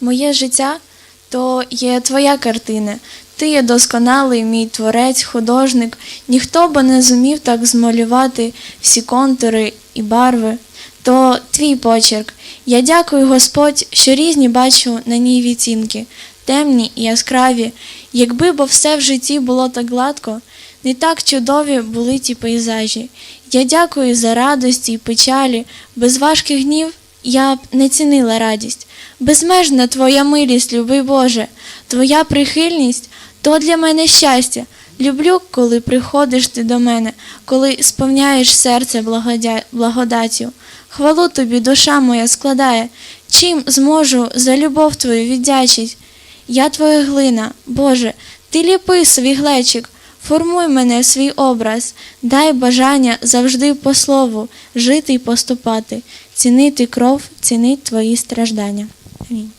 Моє життя то є твоя картина. Ти є досконалий мій творець, художник. Ніхто би не зумів так змалювати всі контури і барви. То твій почерк. Я дякую, Господь, що різні бачу на ній відтінки, темні і яскраві. Якби бо все в житті було так гладко, не так чудові були ті пейзажі. Я дякую за радості і печалі, без важких гнів я б не цінила радість. Безмежна твоя милість, любий Боже, твоя прихильність то для мене щастя. Люблю, коли приходиш ти до мене, коли сповняєш серце благодя... благодаттю. Хвалу тобі, душа моя складає, чим зможу за любов твою віддячить. Я твоя глина, Боже, ти ліпи свій глечик, формуй мене в свій образ, дай бажання завжди по слову жити й поступати, цінити кров, цінити твої страждання. Амінь.